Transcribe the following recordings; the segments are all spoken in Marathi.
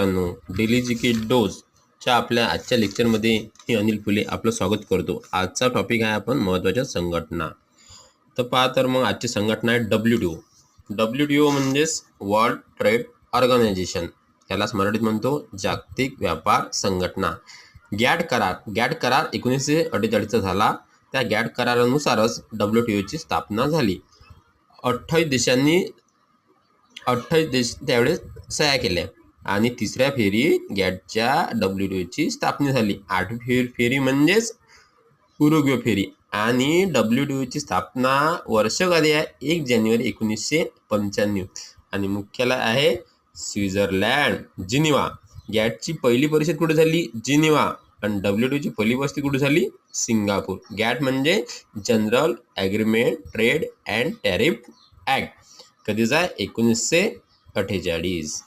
मित्रांनो डेली जी के डोजच्या आपल्या आजच्या लेक्चरमध्ये मी अनिल फुले आपलं स्वागत करतो. आजचा टॉपिक आहे आपण महत्त्वाच्या संघटना. तर पहा तर मग आजची संघटना आहे W D O W T O म्हणजेच वर्ल्ड ट्रेड ऑर्गनायझेशन यालाच मराठीत म्हणतो जागतिक व्यापार संघटना. गॅट करार. गॅट करार एकोणीसशे अठ्ठेचाळीसचा झाला. त्या गॅट करारानुसारच डब्ल्यू टी ओची स्थापना झाली. अठ्ठावीस देशांनी अठ्ठावीस देश त्यावेळेस सह्या केल्या. आणि तिसऱ्या फेरीत गॅटच्या डब्ल्यू टी स्थापना झाली. आठवी फेर फेरी म्हणजेच उरुग्वे फेरी. आणि डब्ल्यू टी स्थापना वर्ष कधी आहे. एक जानेवारी एकोणीसशे पंच्याण्णव. आणि मुख्यालय आहे स्वित्झर्लँड जिनिवा. गॅटची पहिली परिषद कुठे झाली? जिनिवा. आणि डब्ल्यू टी पहिली वस्ती कुठे झाली? सिंगापूर. गॅट म्हणजे general agreement trade and tariff act. कधीचा आहे? एकोणीसशे अठ्ठेचाळीस.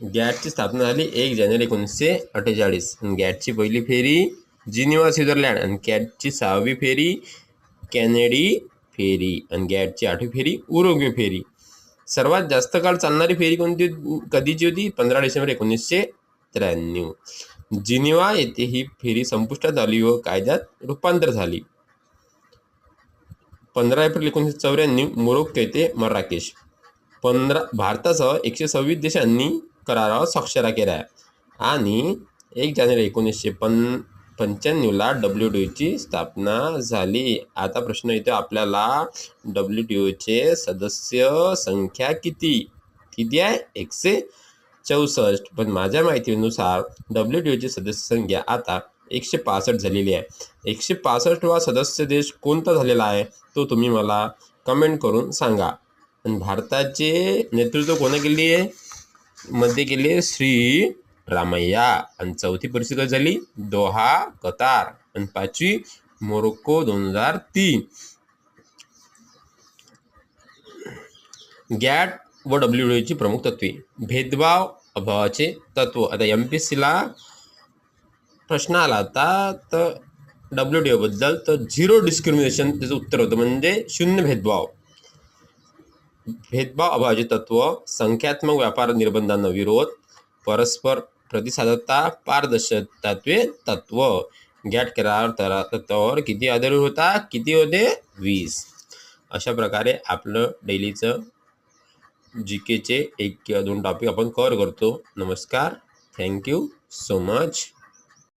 गॅटची स्थापना झाली एक जानेवारी एकोणीसशे अठ्ठेचाळीस. आणि गॅटची पहिली फेरी जिनिवा स्वित्झर्लँड. आणि गॅटची सहावी फेरी कॅनेडी फेरी. आणि गॅटची आठवी फेरी उरुग्वे फेरी. सर्वात जास्त काळ चालणारी फेरी कोणती कधीची होती? पंधरा डिसेंबर एकोणीसशे त्र्याण्णव. जिनिवा येथे ही फेरी संपुष्टात आली व कायद्यात रूपांतर झाली. पंधरा एप्रिल एकोणीसशे चौऱ्याण्णव मोरोक्को येथे मराकेश. पंधरा भारतासह एकशे सव्वीस देशांनी करारावर स्वाक्षऱ्या केल्या. आणि एक जानेवारी एकोणीसशे पं पंच्याण्णवला डब्ल्यू डी ओची स्थापना झाली. आता प्रश्न येतो आपल्याला डब्ल्यू डी ओचे सदस्य संख्या किती? किती आहे? एकशे चौसष्ट. पण माझ्या माहितीनुसार डब्ल्यू डी ओची सदस्य संख्या आता एकशे पासष्ट झालेली आहे. एकशे पासष्टवा सदस्य देश कोणता झालेला आहे? तो तुम्ही मला कमेंट करून सांगा. आणि भारताचे नेतृत्व कोणा केली? आहे मध्ये गेले श्री रामय्या. आणि चौथी परिषद झाली दोहा कतार. आणि पाचवी मोरोक्को दोन हजार तीन. गॅट व डब्ल्यू ची प्रमुख तत्वे. भेदभाव अभावाचे तत्व. आता एम पी सीला प्रश्न आला होता तर डब्ल्यू डी बद्दल तर झिरो डिस्क्रिमिनेशन त्याचं उत्तर होतं. म्हणजे शून्य भेदभाव. भेदभाव अभाजी तत्व संख्यात्मक व्यापार निर्बंधांना विरोध परस्पर प्रतिसादता पारदर्शकत्वे तत्व. गॅट करार तरा तत्वावर किती आधारित होता? किती होते? वीस. अशा प्रकारे आपलं डेलीचं जी केचे एक किंवा दोन टॉपिक आपण कव्हर करतो. नमस्कार. Thank you so much